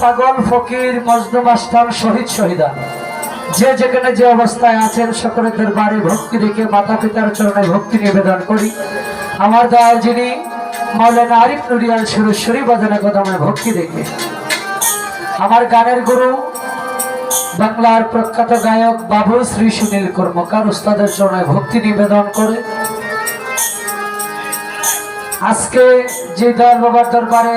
পাগল ফকির শহীদ শহীদা যে যেখানে যে অবস্থায় আছেন ভক্তি রেখে মাতা পিতার চরণে ভক্তি নিবেদন করি। আমার দয়াল যিনি মাওলানা আরিফ নুরিয়াল সুরেশ্বরী ভক্তি রেখে। আমার গানের গুরু, বাংলার প্রখ্যাত গায়ক বাবু শ্রী সুনীল কর্মকার উস্তাদের চরণে ভক্তি নিবেদন করে। আজকে যে দয়াল বাবার দরবারে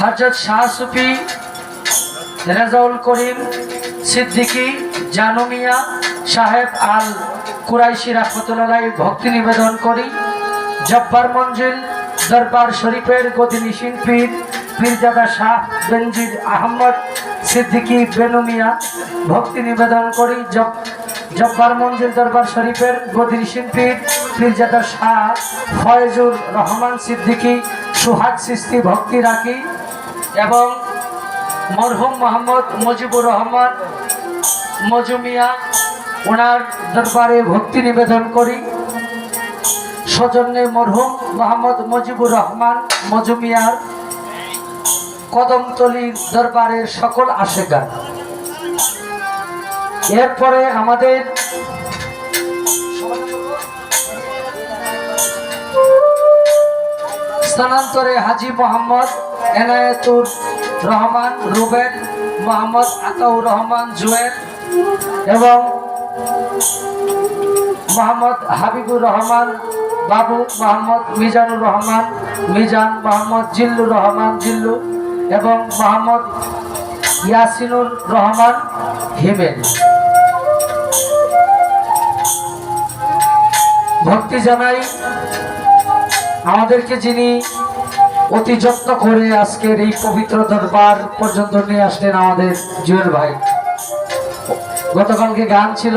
হজরত শাহ সুফি, রেজাউল করিম সিদ্দিকী, জানুমিয়া সাহেব আল কুরাইশি রহমতুল্লাহ ভক্তি নিবেদন করি। জব্বার মঞ্জিল, দরবার শরীফের গদিনী শিল্পীর পীরজাদা শাহ বেনজির আহমদ সিদ্দিকী বেনুমিয়া ভক্তি নিবেদন করি। জব জব্বার মঞ্জিল, দরবার শরীফের গদিনী শিল্পীর পীরজাদা শাহ ফয়েজুর রহমান সিদ্দিকী সুহাগ সৃষ্টি ভক্তি রাখি। এবং মরহুম মোহাম্মদ মজিবুর রহমান মজুমিয়া ওনার দরবারে ভক্তি নিবেদন করি। সজন্যে মরহুম মোহাম্মদ মজিবুর রহমান মজুমিয়ার কদমতলির দরবারের সকল আশেগান এরপরে আমাদের স্থানান্তরে হাজি মোহাম্মদ এনায়েতুর রহমান রুবেন মোহাম্মদ আতাউর রহমান, জুয়েল এবং মোহাম্মদ হাবিবুর রহমান, বাবু মোহাম্মদ মিজানুর রহমান, মিজান মোহাম্মদ জিল্লুর রহমান, জিল্লু এবং মোহাম্মদ ইয়াসিনুর রহমান হিমেল। ভক্তি জানাই আমাদেরকে যিনি অতি যত্ন করে আজকের এই পবিত্র দরবার পর্যন্ত নিয়ে আসলেন আমাদের জুয়েল ভাই। গতকালকে গান ছিল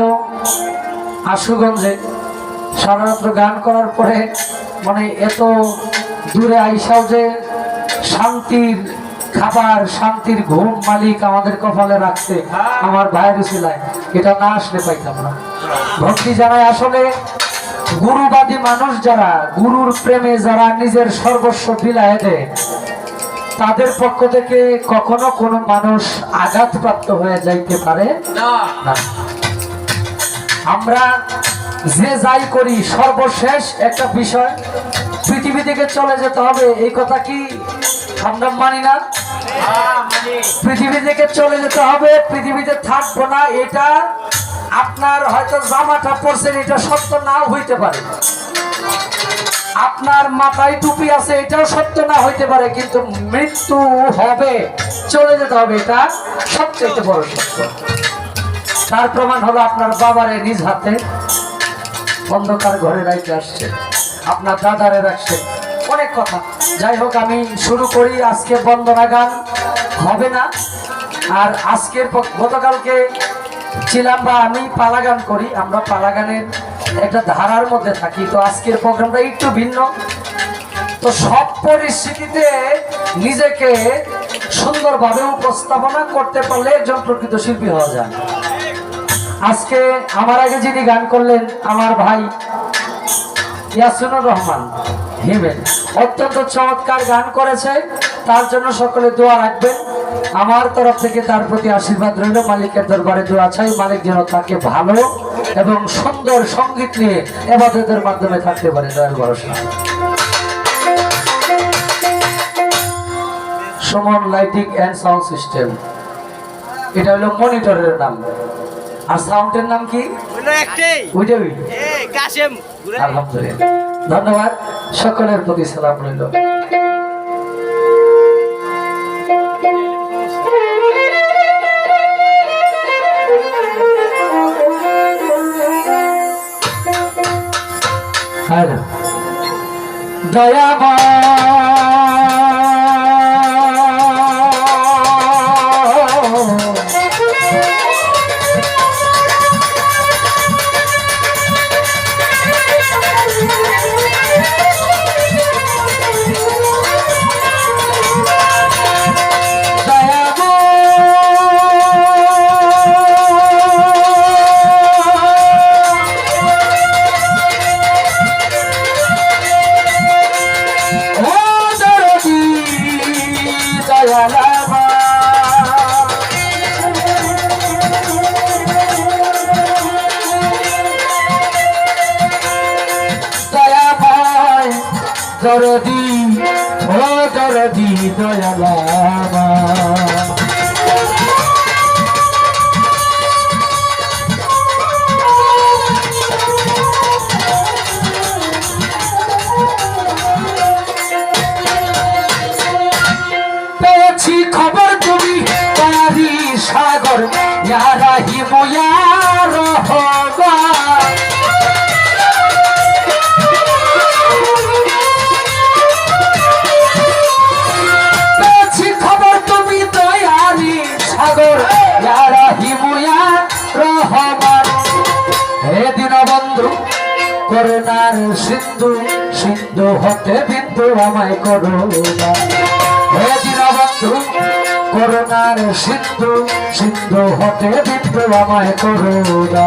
আশুগঞ্জে। সারারাত্র গান করার পরে মানে এত দূরে আইসাও যে শান্তির খাবার, শান্তির ঘুম মালিক আমাদের কপালে রাখছে আমার ভাইয়ের ছিলায় এটা না আসলে পাইতাম না। ভক্তি জানায় আসলে গুরুবাদী মানুষ যারা গুরুর প্রেমে যারা নিজের সর্বস্ব বিলায় দেয় তাদের পক্ষ থেকে কখনো কোনো মানুষ আঘাতপ্রাপ্ত হয়ে যাইতে পারে? না। আমরা যে যাই করি সর্বশেষ একটা বিষয় পৃথিবী থেকে চলে যেতে হবে এই কথা কি আমরা মানি না? পৃথিবী থেকে চলে যেতে হবে পৃথিবীতে থাকব না এটা আপনার হয়তো জামাটা পরছেন, এটা সত্য নাও হইতে পারে। আপনার মাথায় টুপি আছে, এটাও সত্য না হইতে পারে, কিন্তু মৃত্যু হবে, চলে যেতে হবে, এটা সবচেয়ে বড় সত্য। তার প্রমাণ হলো আপনার বাবারে নিজ হাতে অন্ধকার ঘরে রাইতে আসছে, আপনার দাদারে রাখছে। অনেক কথা। যাই হোক, আমি শুরু করি আজকে বন্দনা গান। হবে না। আর আজকের গতকালকে ছিলাম বা আমি পালা গান করি, আমরা পালা গানের একটা ধারার মধ্যে থাকি। তো আজকের প্রোগ্রামটা একটু ভিন্ন। তো সব পরিস্থিতিতে নিজেকে সুন্দরভাবে উপস্থাপনা করতে পারলে একজন প্রকৃত শিল্পী হওয়া যায়। আজকে আমার আগে যিনি গান করলেন, আমার ভাই ইয়াসিনুর রহমান, হিমেল। অত্যন্ত চমৎকার গান করেছে। তার জন্য সকলে দোয়া রাখবেন। আমার তরফ থেকে তার প্রতি আশীর্বাদ রইল। মালিকের দরবারে দোয়া চাই। মালিক যেন তাকে ভালো এবং সুন্দর সংগীত নিয়ে এবাদতের মাধ্যমে থাকতে পারে। দয়াল ভরসা। Suman lighting and sound system. এটা হলো মনিটরের নাম। আর সাউন্ডের নাম কি? আলহামদুলিল্লাহ। ধন্যবাদ। সকলের প্রতি সালাম রইল। दया बा দরদি ও দরদি দয়ালামা করুণার সিন্ধু সিন্ধু হতে বিন্দু আমায় করুণা হে দীনবন্ধু, করুণার সিন্ধু সিন্ধু হতে বিন্দু আমায় করুণা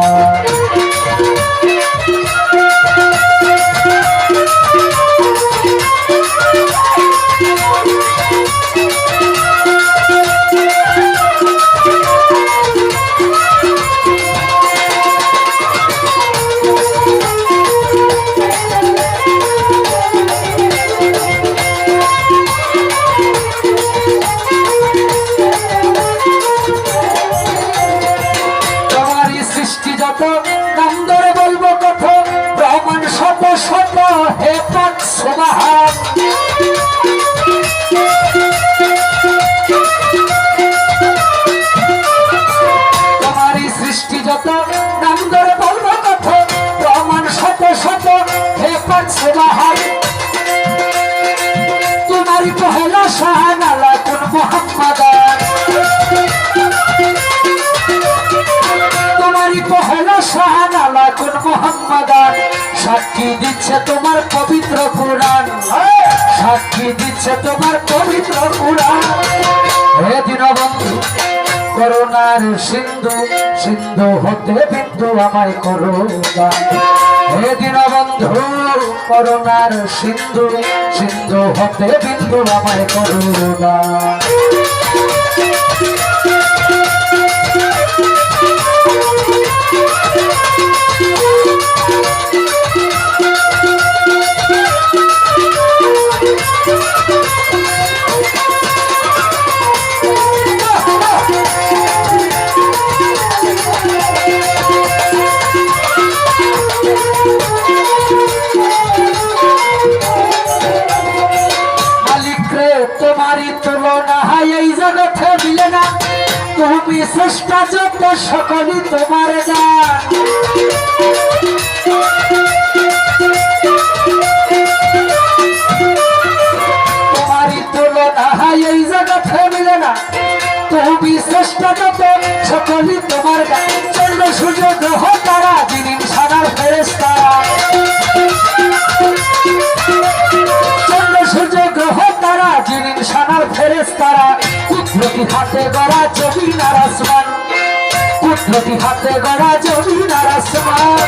সাক্ষী দিচ্ছে তোমার পবিত্র কোরআন। সাক্ষী দিচ্ছে তোমার পবিত্র কোরআন। হে করোনার সিন্ধু সিন্ধু হতে বিন্দু আমায় করোনা হে দীনবন্ধু, করোনার সিন্ধু সিন্ধু হতে বিন্দু আমায় করোনা চেষ্টা যত সকলই তোমার তোমারই তুলনা এই জগতে মিলে না। তুমি চেষ্টা যত সকলই তোমার চন্দ্র, সূর্য, গ্রহ, তারা, যিনি সাদার ফেরেস্তারা চন্দ্র, সূর্য, গ্রহ, তারা, যিনি সানার ফেরেস তারা কুদরতি হাতে গড়া জমিন আর আসমান। কুদরতি হাতে গড়া জমিন আর আসমান।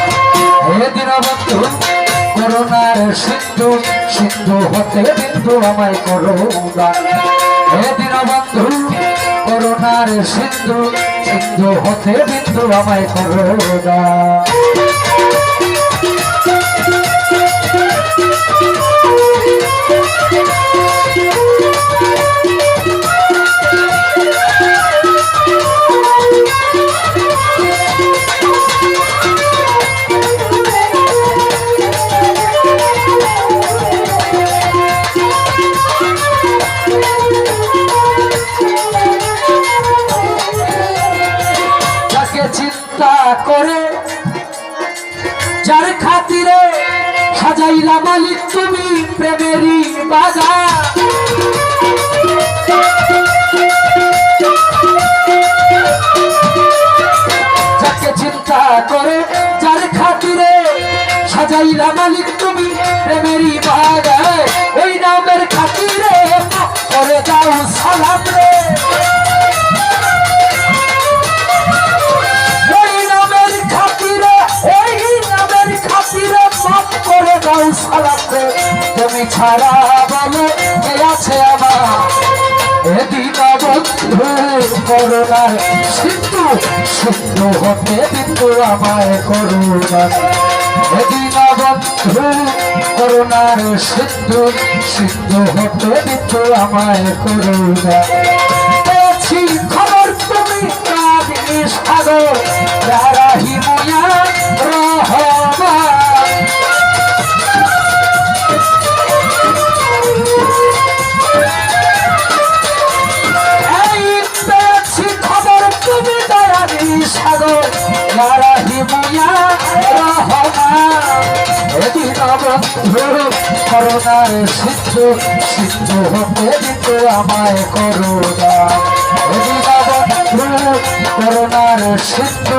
হে দীনবন্ধু করোনার সিন্ধু সিন্ধু হতে বিন্দু আমায় করোনা হে দীনবন্ধু করোনার সিন্ধু সিন্ধু হতে বিন্দু আমায় করোনা যাকে চিন্তা করে, যার খাতিরে সাজাইলা মালিক তুমি প্রেমেরই বাগান যাকে চিন্তা করে, যার খাতিরে সাজাইলা মালিক তুমি প্রেমেরই ছাড়া বলো কে আছে আমার। এদিন করোনার সিন্ধু সিন্ধু হতে বিন্দু আমায় করুণা এদিন বন্ধু করুণার সিদ্ধ সিদ্ধ হতে দিত আমায় করুণা পেয়েছি খবর তুমি সাগর, যারা হিমুয়া রহমান। করুণার সিদ্ধ হতে দিত আমায় করুণা। করুণার সিদ্ধ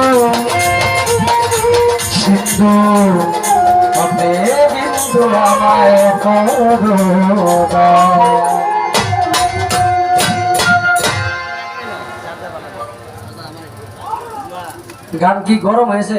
হতে বিন্দু আমায় করুণা। গান কি গরম হয়েছে?